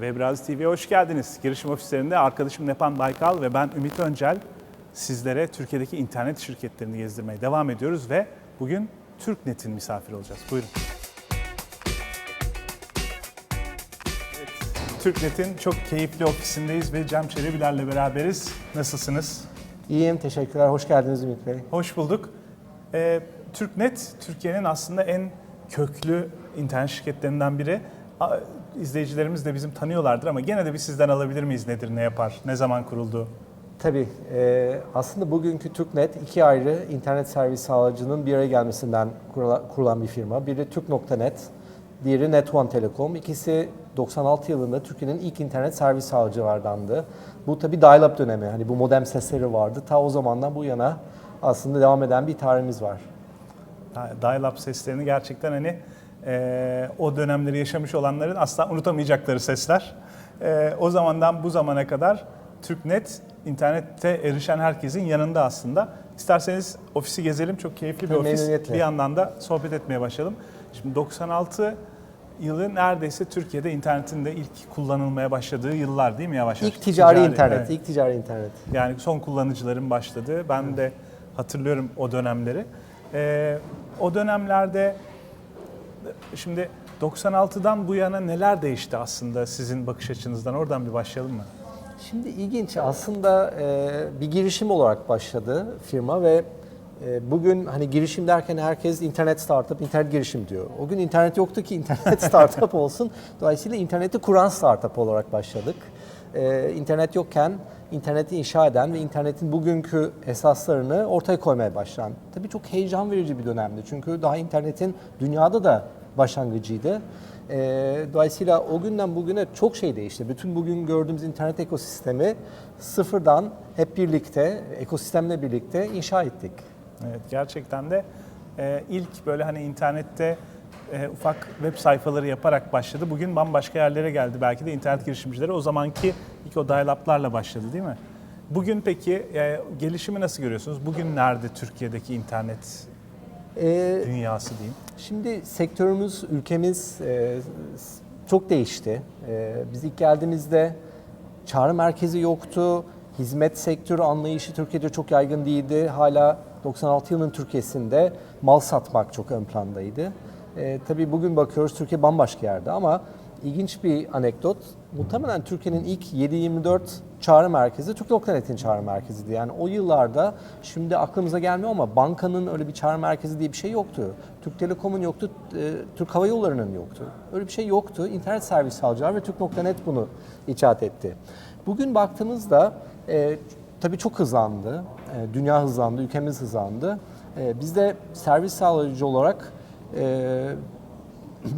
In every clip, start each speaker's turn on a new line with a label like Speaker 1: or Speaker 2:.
Speaker 1: Webrazi TV'ye hoş geldiniz. Girişim ofislerinde arkadaşım Nepan Baykal ve ben Ümit Öncel sizlere Türkiye'deki internet şirketlerini gezdirmeye devam ediyoruz ve bugün TürkNet'in misafiri olacağız. Buyurun. Evet, TürkNet'in çok keyifli ofisindeyiz ve Cem Çelebiler'le beraberiz. Nasılsınız?
Speaker 2: İyiyim, teşekkürler. Hoş geldiniz Ümit Bey.
Speaker 1: Hoş bulduk. Ee, TürkNet, Türkiye'nin aslında en köklü internet şirketlerinden biri. İzleyicilerimiz de bizim tanıyorlardır ama gene de bir sizden alabilir miyiz? Nedir, ne yapar, ne zaman kuruldu?
Speaker 2: Tabii, e, aslında bugünkü TürkNet iki ayrı internet servis sağlayıcının bir araya gelmesinden kurula- kurulan bir firma. Biri Türk.net, diğeri Net1 Telekom. İkisi 96 yılında Türkiye'nin ilk internet servis sağlayıcılardandı. Bu tabii dial-up dönemi, hani bu modem sesleri vardı. Ta o zamandan bu yana aslında devam eden bir tarihimiz var.
Speaker 1: Dial-up seslerini gerçekten hani e, o dönemleri yaşamış olanların asla unutamayacakları sesler. E, o zamandan bu zamana kadar TürkNet internette erişen herkesin yanında aslında. İsterseniz ofisi gezelim. Çok keyifli bir
Speaker 2: Tabii,
Speaker 1: ofis. Bir yandan da sohbet etmeye başlayalım. Şimdi 96 yılı neredeyse Türkiye'de internetin de ilk kullanılmaya başladığı yıllar değil mi yavaş yavaş?
Speaker 2: İlk ticari, internet,
Speaker 1: evet.
Speaker 2: ilk ticari internet.
Speaker 1: Yani son kullanıcıların başladığı. Ben de hatırlıyorum o dönemleri. Ee, o dönemlerde şimdi 96'dan bu yana neler değişti aslında sizin bakış açınızdan? Oradan bir başlayalım mı?
Speaker 2: Şimdi ilginç aslında e, bir girişim olarak başladı firma ve e, bugün hani girişim derken herkes internet startup, internet girişim diyor. O gün internet yoktu ki internet startup olsun. Dolayısıyla interneti kuran startup olarak başladık. E, internet yokken interneti inşa eden ve internetin bugünkü esaslarını ortaya koymaya başlayan. Tabii çok heyecan verici bir dönemdi çünkü daha internetin dünyada da başlangıcıydı. E, dolayısıyla o günden bugüne çok şey değişti. Bütün bugün gördüğümüz internet ekosistemi sıfırdan hep birlikte, ekosistemle birlikte inşa ettik.
Speaker 1: Evet gerçekten de e, ilk böyle hani internette e, ufak web sayfaları yaparak başladı. Bugün bambaşka yerlere geldi. Belki de internet girişimcileri o zamanki ilk o dial-up'larla başladı değil mi? Bugün peki e, gelişimi nasıl görüyorsunuz? Bugün nerede Türkiye'deki internet
Speaker 2: E,
Speaker 1: dünyası diyeyim?
Speaker 2: Şimdi sektörümüz, ülkemiz e, çok değişti. E, biz ilk geldiğimizde çağrı merkezi yoktu. Hizmet sektörü anlayışı Türkiye'de çok yaygın değildi. Hala 96 yılının Türkiye'sinde mal satmak çok ön plandaydı. E, tabii bugün bakıyoruz Türkiye bambaşka yerde ama ilginç bir anekdot. Muhtemelen Türkiye'nin ilk 7-24 çağrı merkezi Türk.net'in çağrı merkeziydi. Yani o yıllarda şimdi aklımıza gelmiyor ama bankanın öyle bir çağrı merkezi diye bir şey yoktu. Türk Telekom'un yoktu, e, Türk Hava Yolları'nın yoktu. Öyle bir şey yoktu. İnternet servis sağlayıcılar ve Türk.net bunu icat etti. Bugün baktığımızda e, tabii çok hızlandı. E, dünya hızlandı, ülkemiz hızlandı. E, biz de servis sağlayıcı olarak e,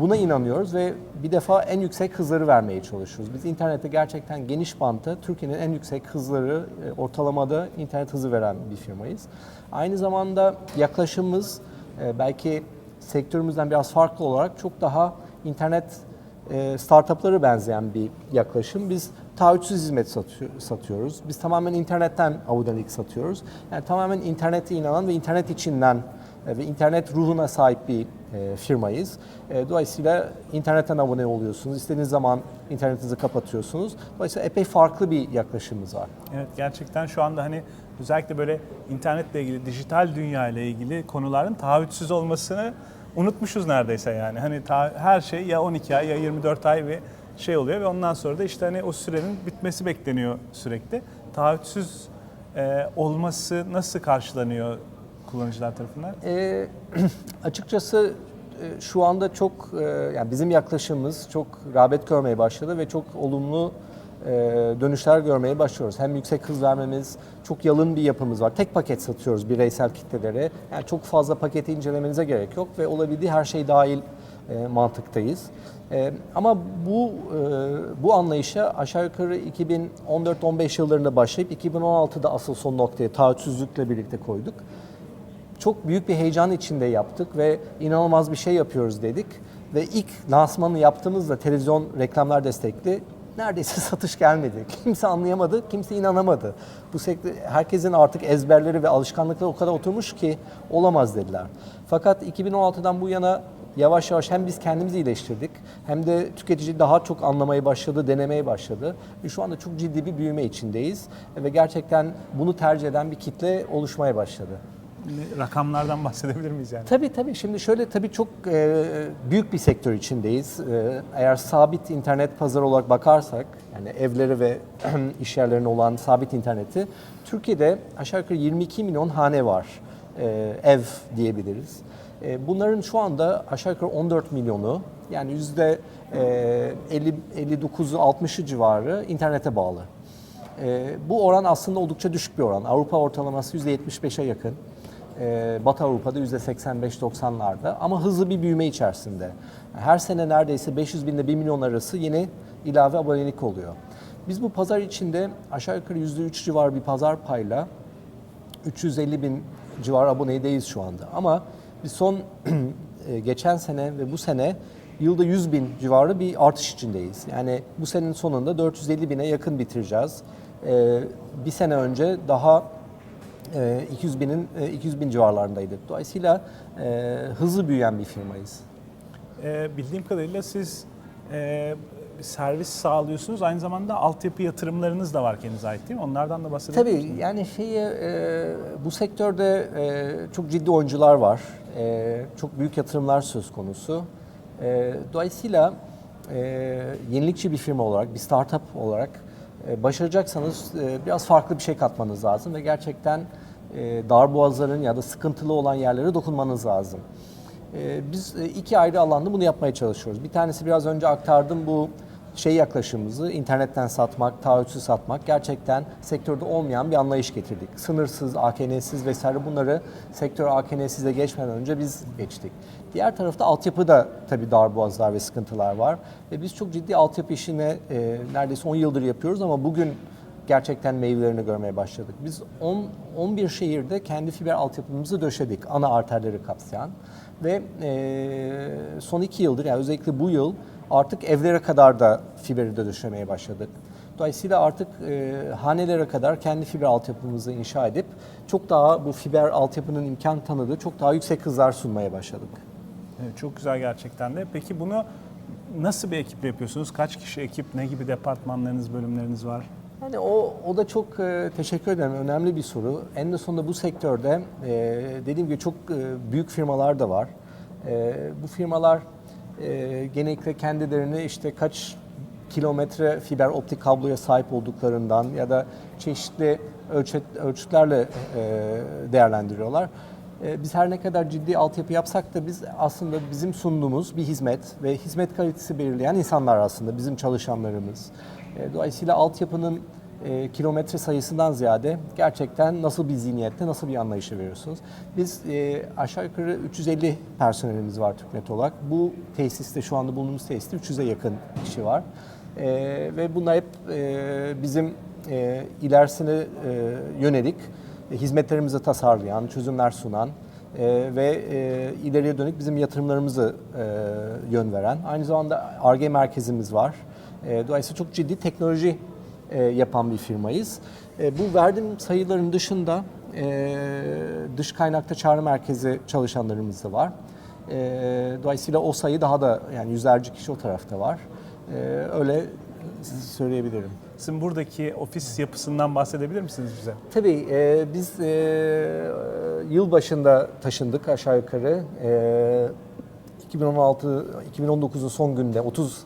Speaker 2: buna inanıyoruz ve bir defa en yüksek hızları vermeye çalışıyoruz. Biz internette gerçekten geniş bantta Türkiye'nin en yüksek hızları e, ortalamada internet hızı veren bir firmayız. Aynı zamanda yaklaşımımız e, belki sektörümüzden biraz farklı olarak çok daha internet e, startuplara benzeyen bir yaklaşım. Biz taahhütsüz hizmet satıyor- satıyoruz. Biz tamamen internetten abonelik satıyoruz. Yani tamamen internete inanan ve internet içinden ve internet ruhuna sahip bir e, firmayız. E, dolayısıyla internetten abone oluyorsunuz. İstediğiniz zaman internetinizi kapatıyorsunuz. Dolayısıyla epey farklı bir yaklaşımımız var.
Speaker 1: Evet gerçekten şu anda hani özellikle böyle internetle ilgili, dijital dünya ile ilgili konuların taahhütsüz olmasını unutmuşuz neredeyse yani. Hani ta- her şey ya 12 ay ya 24 ay bir şey oluyor ve ondan sonra da işte hani o sürenin bitmesi bekleniyor sürekli. Taahhütsüz e, olması nasıl karşılanıyor kullanıcılar tarafından?
Speaker 2: E, açıkçası e, şu anda çok e, yani bizim yaklaşımımız çok rağbet görmeye başladı ve çok olumlu e, dönüşler görmeye başlıyoruz. Hem yüksek hız vermemiz, çok yalın bir yapımız var. Tek paket satıyoruz bireysel kitlelere. Yani çok fazla paketi incelemenize gerek yok ve olabildiği her şey dahil e, mantıktayız. E, ama bu e, bu anlayışa aşağı yukarı 2014-15 yıllarında başlayıp 2016'da asıl son noktaya taahhütsüzlükle birlikte koyduk çok büyük bir heyecan içinde yaptık ve inanılmaz bir şey yapıyoruz dedik. Ve ilk lansmanı yaptığımızda televizyon reklamlar destekli neredeyse satış gelmedi. Kimse anlayamadı, kimse inanamadı. Bu sektör, herkesin artık ezberleri ve alışkanlıkları o kadar oturmuş ki olamaz dediler. Fakat 2016'dan bu yana yavaş yavaş hem biz kendimizi iyileştirdik hem de tüketici daha çok anlamaya başladı, denemeye başladı. Ve şu anda çok ciddi bir büyüme içindeyiz ve gerçekten bunu tercih eden bir kitle oluşmaya başladı.
Speaker 1: Rakamlardan bahsedebilir miyiz yani?
Speaker 2: Tabii tabii. Şimdi şöyle tabii çok e, büyük bir sektör içindeyiz. E, eğer sabit internet pazarı olarak bakarsak, yani evleri ve iş yerlerine olan sabit interneti, Türkiye'de aşağı yukarı 22 milyon hane var. E, ev diyebiliriz. E, bunların şu anda aşağı yukarı 14 milyonu, yani yüzde e, 50 59'u 60'ı civarı internete bağlı. E, bu oran aslında oldukça düşük bir oran. Avrupa ortalaması %75'e yakın. Ee, Batı Avrupa'da %85-90'larda ama hızlı bir büyüme içerisinde. Her sene neredeyse 500 bin ile 1 milyon arası yeni ilave abonelik oluyor. Biz bu pazar içinde aşağı yukarı %3 civarı bir pazar payla 350 bin civarı abonedeyiz şu anda. Ama biz son e, geçen sene ve bu sene yılda 100 bin civarı bir artış içindeyiz. Yani bu senenin sonunda 450 bine yakın bitireceğiz. Ee, Bir sene önce daha e, 200 binin e, 200 bin civarlarındaydık. Dolayısıyla e, hızlı büyüyen bir firmayız.
Speaker 1: Bildiğim kadarıyla siz e, servis sağlıyorsunuz. Aynı zamanda altyapı yatırımlarınız da var kendinize ait değil mi? Onlardan da bahsedebilir
Speaker 2: Tabii
Speaker 1: misiniz?
Speaker 2: yani şeyi e, bu sektörde e, çok ciddi oyuncular var. E, çok büyük yatırımlar söz konusu. E, dolayısıyla e, yenilikçi bir firma olarak, bir startup olarak e, başaracaksanız e, biraz farklı bir şey katmanız lazım ve gerçekten e, darboğazların ya da sıkıntılı olan yerlere dokunmanız lazım. Ee, Biz e, iki ayrı alanda bunu yapmaya çalışıyoruz. Bir tanesi biraz önce aktardım bu şey yaklaşımımızı internetten satmak, taahhütsüz satmak gerçekten sektörde olmayan bir anlayış getirdik. Sınırsız, AKN'siz vesaire bunları sektör AKN'size geçmeden önce biz geçtik. Diğer tarafta altyapıda tabii darboğazlar ve sıkıntılar var. Ve biz çok ciddi altyapı işini e, neredeyse 10 yıldır yapıyoruz ama bugün gerçekten meyvelerini görmeye başladık. Biz 10 11 şehirde kendi fiber altyapımızı döşedik ana arterleri kapsayan ve e, son iki yıldır yani özellikle bu yıl artık evlere kadar da fiberi de döşemeye başladık. Dolayısıyla artık e, hanelere kadar kendi fiber altyapımızı inşa edip çok daha bu fiber altyapının imkan tanıdığı çok daha yüksek hızlar sunmaya başladık.
Speaker 1: Evet, çok güzel gerçekten de. Peki bunu nasıl bir ekiple yapıyorsunuz? Kaç kişi ekip, ne gibi departmanlarınız, bölümleriniz var?
Speaker 2: Yani o, o da çok e, teşekkür ederim. Önemli bir soru. En de sonunda bu sektörde e, dediğim gibi çok e, büyük firmalar da var. E, bu firmalar e, genellikle kendilerini işte kaç kilometre fiber optik kabloya sahip olduklarından ya da çeşitli ölçüt, ölçütlerle e, değerlendiriyorlar. E, Biz her ne kadar ciddi altyapı yapsak da biz aslında bizim sunduğumuz bir hizmet ve hizmet kalitesi belirleyen insanlar aslında bizim çalışanlarımız. E, Dolayısıyla altyapının e, kilometre sayısından ziyade gerçekten nasıl bir zihniyette, nasıl bir anlayışı veriyorsunuz. Biz e, aşağı yukarı 350 personelimiz var TÜKNET olarak. Bu tesiste, şu anda bulunduğumuz tesiste 300'e yakın kişi var. E, ve bunlar hep e, bizim e, ilerisine e, yönelik hizmetlerimizi tasarlayan, çözümler sunan e, ve e, ileriye dönük bizim yatırımlarımızı e, yön veren. Aynı zamanda ARGE merkezimiz var. E, dolayısıyla çok ciddi teknoloji e, yapan bir firmayız. E, bu verdiğim sayıların dışında e, dış kaynakta çağrı merkezi çalışanlarımız da var. E, dolayısıyla o sayı daha da yani yüzlerce kişi o tarafta var. E, öyle söyleyebilirim.
Speaker 1: Sizin buradaki ofis yapısından bahsedebilir misiniz bize?
Speaker 2: Tabii e, biz e, yıl başında taşındık aşağı yukarı. E, 2016 2019'un son günde 30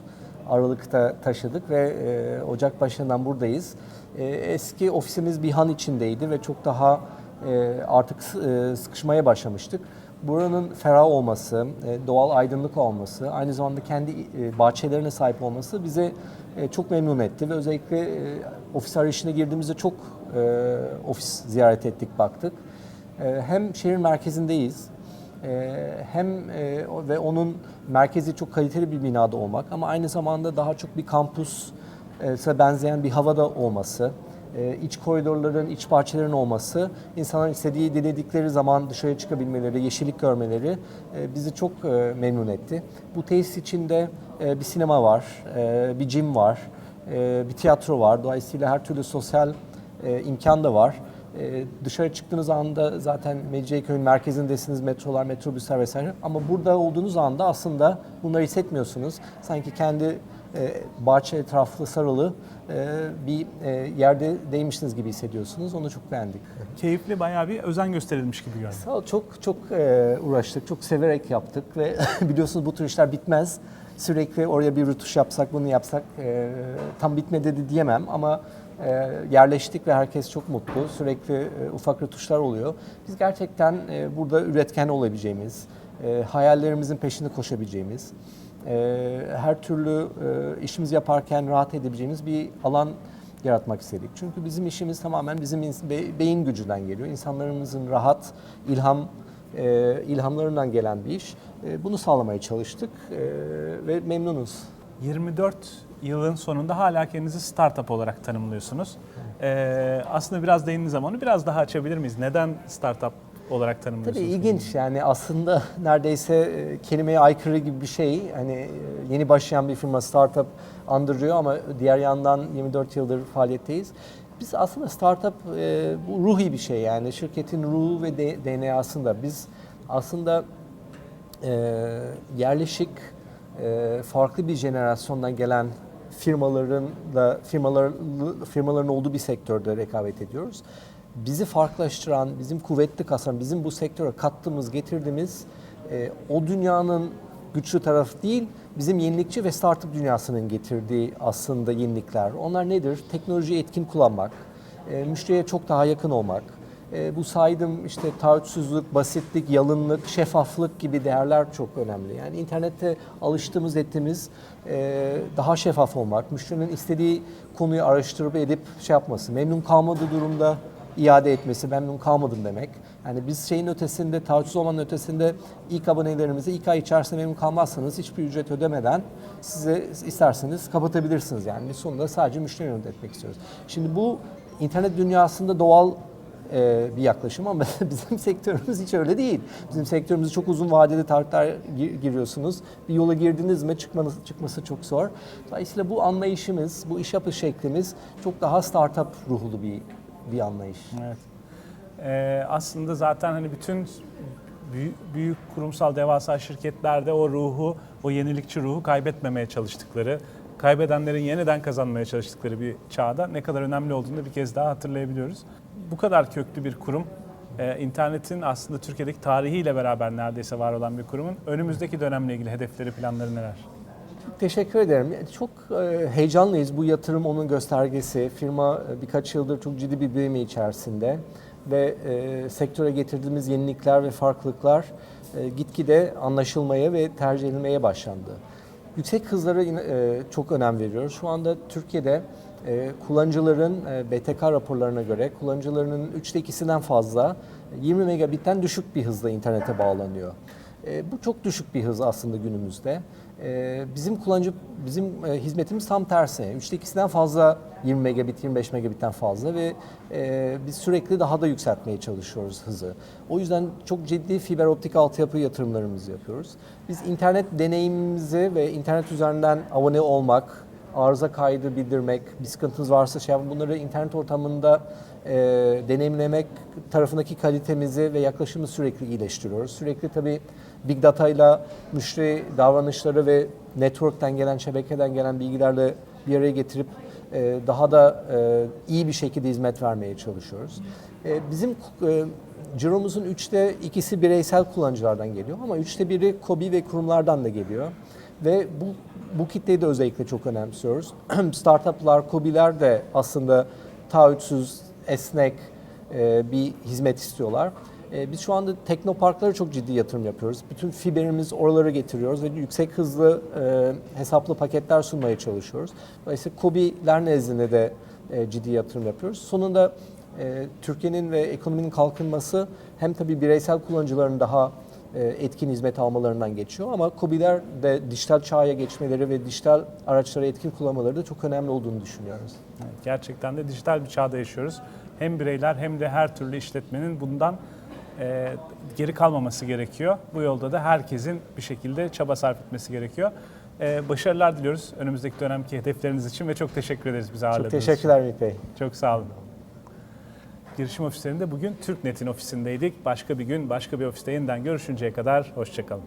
Speaker 2: Aralık'ta taşıdık ve e, Ocak başından buradayız. E, eski ofisimiz bir han içindeydi ve çok daha e, artık e, sıkışmaya başlamıştık. Buranın ferah olması, e, doğal aydınlık olması, aynı zamanda kendi e, bahçelerine sahip olması bize e, çok memnun etti ve özellikle ofis arayışına girdiğimizde çok ofis ziyaret ettik, baktık. Hem şehir merkezindeyiz, hem ve onun merkezi çok kaliteli bir binada olmak ama aynı zamanda daha çok bir kampus benzeyen bir havada olması, iç koridorların, iç bahçelerin olması, insanların istediği, diledikleri zaman dışarı çıkabilmeleri, yeşillik görmeleri e, bizi çok e, memnun etti. Bu tesis içinde e, bir sinema var, e, bir gym var, e, bir tiyatro var. Dolayısıyla her türlü sosyal e, imkan da var. E, dışarı çıktığınız anda zaten Mecidiyeköy'ün merkezindesiniz, metrolar, metrobüsler vesaire. Ama burada olduğunuz anda aslında bunları hissetmiyorsunuz. Sanki kendi e, bahçe etraflı sarılı e, bir e, yerde değmişsiniz gibi hissediyorsunuz. Onu çok beğendik.
Speaker 1: Keyifli bayağı bir özen gösterilmiş gibi görünüyor.
Speaker 2: Sağ ol, çok çok e, uğraştık, çok severek yaptık ve biliyorsunuz bu tür işler bitmez. Sürekli oraya bir rütuş yapsak, bunu yapsak e, tam bitmedi de diyemem ama e, yerleştik ve herkes çok mutlu. Sürekli e, ufak rütuşlar oluyor. Biz gerçekten e, burada üretken olabileceğimiz, e, hayallerimizin peşinde koşabileceğimiz, e, her türlü e, işimizi yaparken rahat edebileceğimiz bir alan yaratmak istedik. Çünkü bizim işimiz tamamen bizim beyin gücünden geliyor. İnsanlarımızın rahat, ilham e, ilhamlarından gelen bir iş. E, bunu sağlamaya çalıştık e, ve memnunuz.
Speaker 1: 24 yılın sonunda hala kendinizi startup olarak tanımlıyorsunuz. Ee, aslında biraz değindiğiniz zaman onu biraz daha açabilir miyiz? Neden startup olarak
Speaker 2: Tabii
Speaker 1: tanımlıyorsunuz?
Speaker 2: ilginç yani aslında neredeyse e, kelimeye aykırı gibi bir şey. Hani e, yeni başlayan bir firma startup andırıyor ama diğer yandan 24 yıldır faaliyetteyiz. Biz aslında startup e, bu ruhi bir şey yani şirketin ruhu ve de- DNA'sında biz aslında e, yerleşik e, farklı bir jenerasyondan gelen firmaların da firmaların firmaların olduğu bir sektörde rekabet ediyoruz. Bizi farklılaştıran, bizim kuvvetli kasan, bizim bu sektöre kattığımız, getirdiğimiz e, o dünyanın güçlü tarafı değil, bizim yenilikçi ve startup dünyasının getirdiği aslında yenilikler. Onlar nedir? Teknolojiyi etkin kullanmak, e, müşteriye çok daha yakın olmak, e, bu saydım işte taahhütsüzlük, basitlik, yalınlık, şeffaflık gibi değerler çok önemli. Yani internette alıştığımız ettiğimiz e, daha şeffaf olmak, müşterinin istediği konuyu araştırıp edip şey yapması, memnun kalmadığı durumda iade etmesi, memnun kalmadım demek. Yani biz şeyin ötesinde, taahhütsüz olmanın ötesinde ilk abonelerimize ilk ay içerisinde memnun kalmazsanız hiçbir ücret ödemeden size isterseniz kapatabilirsiniz. Yani biz sonunda sadece müşteri yönetmek istiyoruz. Şimdi bu internet dünyasında doğal e, bir yaklaşım ama bizim sektörümüz hiç öyle değil. Bizim sektörümüzde çok uzun vadeli taahhütler gi- giriyorsunuz. Bir yola girdiniz mi çıkmanız, çıkması çok zor. Dolayısıyla bu anlayışımız, bu iş yapış şeklimiz çok daha startup ruhlu bir bir anlayış.
Speaker 1: Evet. Ee, aslında zaten hani bütün büyük, büyük kurumsal devasa şirketlerde o ruhu, o yenilikçi ruhu kaybetmemeye çalıştıkları, kaybedenlerin yeniden kazanmaya çalıştıkları bir çağda ne kadar önemli olduğunu bir kez daha hatırlayabiliyoruz. Bu kadar köklü bir kurum, e, internetin aslında Türkiye'deki tarihiyle beraber neredeyse var olan bir kurumun önümüzdeki dönemle ilgili hedefleri, planları neler?
Speaker 2: Teşekkür ederim. Çok e, heyecanlıyız. Bu yatırım onun göstergesi. Firma e, birkaç yıldır çok ciddi bir büyüme içerisinde ve e, sektöre getirdiğimiz yenilikler ve farklılıklar e, gitgide anlaşılmaya ve tercih edilmeye başlandı. Yüksek hızlara e, çok önem veriyoruz. Şu anda Türkiye'de e, kullanıcıların e, BTK raporlarına göre kullanıcılarının üçte ikisinden fazla 20 megabitten düşük bir hızla internete bağlanıyor. E, bu çok düşük bir hız aslında günümüzde. E, bizim kullanıcı bizim e, hizmetimiz tam tersi. Üçte ikisinden fazla 20 megabit, 25 megabitten fazla ve e, biz sürekli daha da yükseltmeye çalışıyoruz hızı. O yüzden çok ciddi fiber optik altyapı yatırımlarımızı yapıyoruz. Biz internet deneyimimizi ve internet üzerinden abone olmak, arıza kaydı bildirmek, bir sıkıntınız varsa şey bunları internet ortamında e, deneyimlemek tarafındaki kalitemizi ve yaklaşımı sürekli iyileştiriyoruz. Sürekli tabii Big Data ile müşteri davranışları ve network'ten gelen, şebekeden gelen bilgilerle bir araya getirip e, daha da e, iyi bir şekilde hizmet vermeye çalışıyoruz. E, bizim e, ciromuzun üçte ikisi bireysel kullanıcılardan geliyor ama üçte biri KOBİ ve kurumlardan da geliyor. Ve bu bu kitleyi de özellikle çok önemsiyoruz. Startuplar, KOBİ'ler de aslında taahhütsüz, esnek e, bir hizmet istiyorlar. E, biz şu anda teknoparklara çok ciddi yatırım yapıyoruz. Bütün fiberimiz oralara getiriyoruz ve yüksek hızlı e, hesaplı paketler sunmaya çalışıyoruz. Dolayısıyla KOBİ'ler nezdinde de e, ciddi yatırım yapıyoruz. Sonunda e, Türkiye'nin ve ekonominin kalkınması hem tabii bireysel kullanıcıların daha etkin hizmet almalarından geçiyor ama KOBİ'ler de dijital çağa geçmeleri ve dijital araçları etkin kullanmaları da çok önemli olduğunu düşünüyoruz.
Speaker 1: Evet, gerçekten de dijital bir çağda yaşıyoruz. Hem bireyler hem de her türlü işletmenin bundan e, geri kalmaması gerekiyor. Bu yolda da herkesin bir şekilde çaba sarf etmesi gerekiyor. E, başarılar diliyoruz önümüzdeki dönemki hedefleriniz için ve çok teşekkür ederiz
Speaker 2: Çok
Speaker 1: ağırladığınız için.
Speaker 2: teşekkürler Ümit Bey.
Speaker 1: Çok sağ olun. Girişim ofislerinde bugün TürkNet'in ofisindeydik. Başka bir gün, başka bir ofiste yeniden görüşünceye kadar hoşçakalın.